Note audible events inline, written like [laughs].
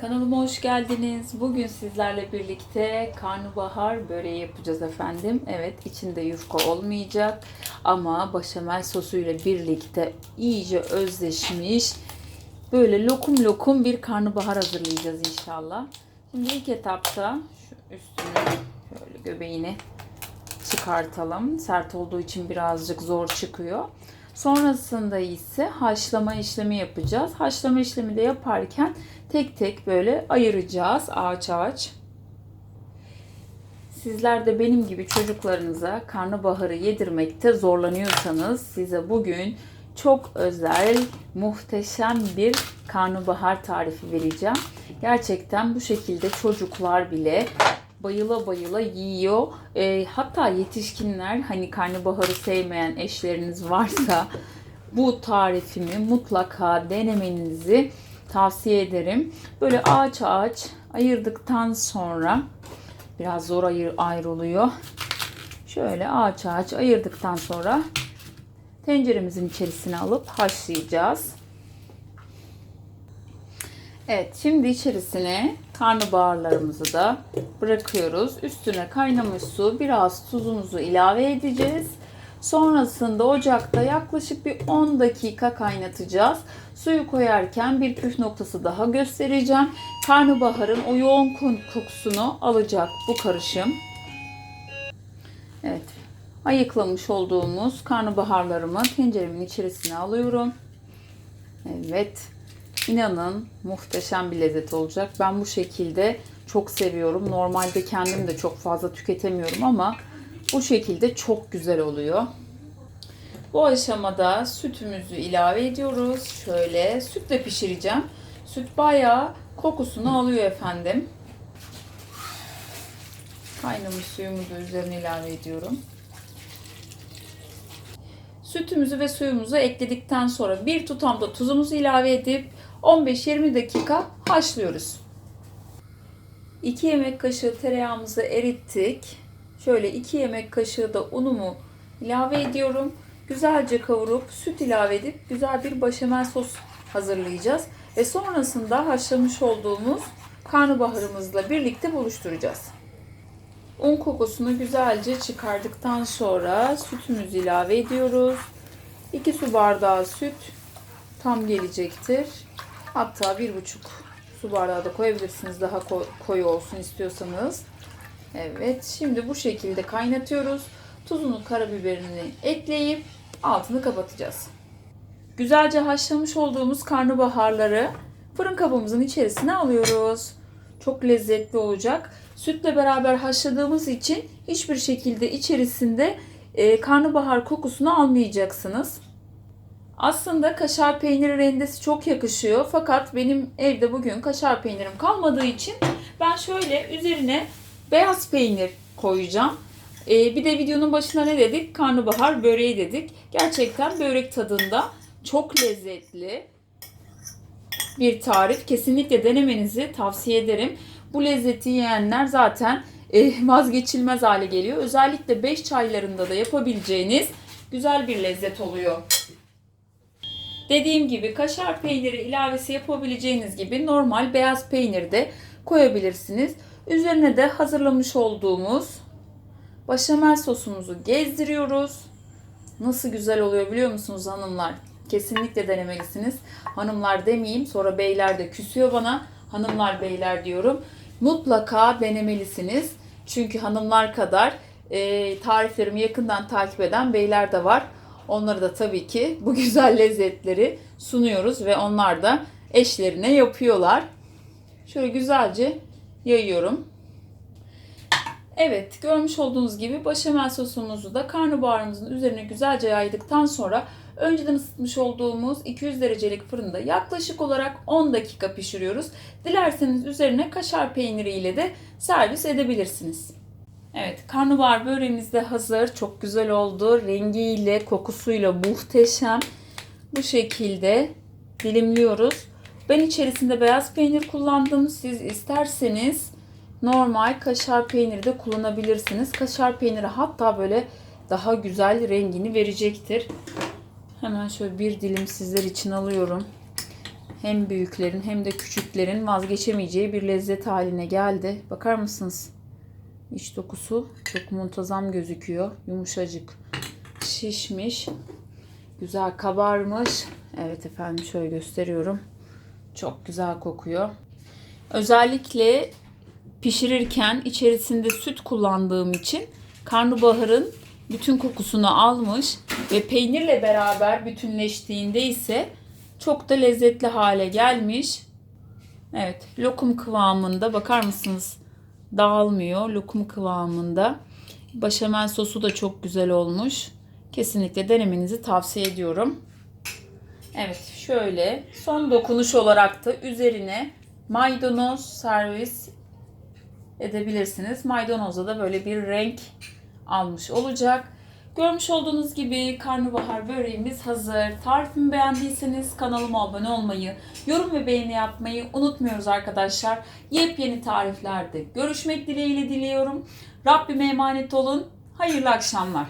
Kanalıma hoş geldiniz. Bugün sizlerle birlikte karnabahar böreği yapacağız efendim. Evet içinde yufka olmayacak ama başamel sosuyla birlikte iyice özleşmiş böyle lokum lokum bir karnabahar hazırlayacağız inşallah. Şimdi ilk etapta şu üstünü şöyle göbeğini çıkartalım. Sert olduğu için birazcık zor çıkıyor. Sonrasında ise haşlama işlemi yapacağız. Haşlama işlemi de yaparken tek tek böyle ayıracağız ağaç ağaç. Sizler de benim gibi çocuklarınıza karnabaharı yedirmekte zorlanıyorsanız size bugün çok özel, muhteşem bir karnabahar tarifi vereceğim. Gerçekten bu şekilde çocuklar bile bayıla bayıla yiyor. E, hatta yetişkinler hani karnabaharı sevmeyen eşleriniz varsa bu tarifimi mutlaka denemenizi tavsiye ederim. Böyle ağaç ağaç ayırdıktan sonra biraz zor ayır, ayrılıyor. Şöyle ağaç ağaç ayırdıktan sonra tenceremizin içerisine alıp haşlayacağız. Evet şimdi içerisine karnabaharlarımızı da bırakıyoruz. Üstüne kaynamış su biraz tuzumuzu ilave edeceğiz. Sonrasında ocakta yaklaşık bir 10 dakika kaynatacağız. Suyu koyarken bir püf noktası daha göstereceğim. Karnabaharın o yoğun kokusunu alacak bu karışım. Evet. Ayıklamış olduğumuz karnabaharlarımı tenceremin içerisine alıyorum. Evet. İnanın muhteşem bir lezzet olacak. Ben bu şekilde çok seviyorum. Normalde kendim de çok fazla tüketemiyorum ama bu şekilde çok güzel oluyor. Bu aşamada sütümüzü ilave ediyoruz. Şöyle sütle pişireceğim. Süt bayağı kokusunu alıyor efendim. Kaynamış suyumu da üzerine ilave ediyorum. Sütümüzü ve suyumuzu ekledikten sonra bir tutam da tuzumuzu ilave edip 15-20 dakika haşlıyoruz. 2 yemek kaşığı tereyağımızı erittik. Şöyle 2 yemek kaşığı da unumu ilave ediyorum. Güzelce kavurup süt ilave edip güzel bir başamel sos hazırlayacağız. Ve sonrasında haşlamış olduğumuz karnabaharımızla birlikte buluşturacağız. Un kokusunu güzelce çıkardıktan sonra sütümüzü ilave ediyoruz. 2 su bardağı süt tam gelecektir. Hatta bir buçuk su bardağı da koyabilirsiniz daha koyu olsun istiyorsanız. Evet şimdi bu şekilde kaynatıyoruz. Tuzunu karabiberini ekleyip altını kapatacağız. Güzelce haşlamış olduğumuz karnabaharları fırın kabımızın içerisine alıyoruz. Çok lezzetli olacak. Sütle beraber haşladığımız için hiçbir şekilde içerisinde e, karnabahar kokusunu almayacaksınız. Aslında kaşar peyniri rendesi çok yakışıyor. Fakat benim evde bugün kaşar peynirim kalmadığı için ben şöyle üzerine beyaz peynir koyacağım. Ee, bir de videonun başına ne dedik? Karnabahar böreği dedik. Gerçekten börek tadında çok lezzetli bir tarif. Kesinlikle denemenizi tavsiye ederim. Bu lezzeti yiyenler zaten e, vazgeçilmez hale geliyor. Özellikle 5 çaylarında da yapabileceğiniz güzel bir lezzet oluyor. Dediğim gibi kaşar peyniri ilavesi yapabileceğiniz gibi normal beyaz peynir de koyabilirsiniz. Üzerine de hazırlamış olduğumuz başamel sosumuzu gezdiriyoruz. Nasıl güzel oluyor biliyor musunuz hanımlar? Kesinlikle denemelisiniz. Hanımlar demeyeyim sonra beyler de küsüyor bana. Hanımlar beyler diyorum. Mutlaka denemelisiniz. Çünkü hanımlar kadar e, tariflerimi yakından takip eden beyler de var. Onlara da tabii ki bu [laughs] güzel lezzetleri sunuyoruz ve onlar da eşlerine yapıyorlar. Şöyle güzelce yayıyorum. Evet, görmüş olduğunuz gibi başamel sosumuzu da karnabaharımızın üzerine güzelce yaydıktan sonra önceden ısıtmış olduğumuz 200 derecelik fırında yaklaşık olarak 10 dakika pişiriyoruz. Dilerseniz üzerine kaşar peyniri ile de servis edebilirsiniz. Evet, karnabahar böreğimiz de hazır. Çok güzel oldu. Rengiyle, kokusuyla muhteşem. Bu şekilde dilimliyoruz. Ben içerisinde beyaz peynir kullandım. Siz isterseniz normal kaşar peyniri de kullanabilirsiniz. Kaşar peyniri hatta böyle daha güzel rengini verecektir. Hemen şöyle bir dilim sizler için alıyorum. hem büyüklerin hem de küçüklerin vazgeçemeyeceği bir lezzet haline geldi. Bakar mısınız? İç dokusu çok muntazam gözüküyor. Yumuşacık, şişmiş, güzel kabarmış. Evet efendim şöyle gösteriyorum. Çok güzel kokuyor. Özellikle pişirirken içerisinde süt kullandığım için karnabaharın bütün kokusunu almış ve peynirle beraber bütünleştiğinde ise çok da lezzetli hale gelmiş. Evet, lokum kıvamında bakar mısınız? Dağılmıyor, lokum kıvamında. Başamel sosu da çok güzel olmuş. Kesinlikle denemenizi tavsiye ediyorum. Evet, şöyle son dokunuş olarak da üzerine maydanoz servis edebilirsiniz. Maydanozda da böyle bir renk almış olacak. Görmüş olduğunuz gibi karnabahar böreğimiz hazır. Tarifimi beğendiyseniz kanalıma abone olmayı, yorum ve beğeni yapmayı unutmuyoruz arkadaşlar. Yepyeni tariflerde görüşmek dileğiyle diliyorum. Rabbime emanet olun. Hayırlı akşamlar.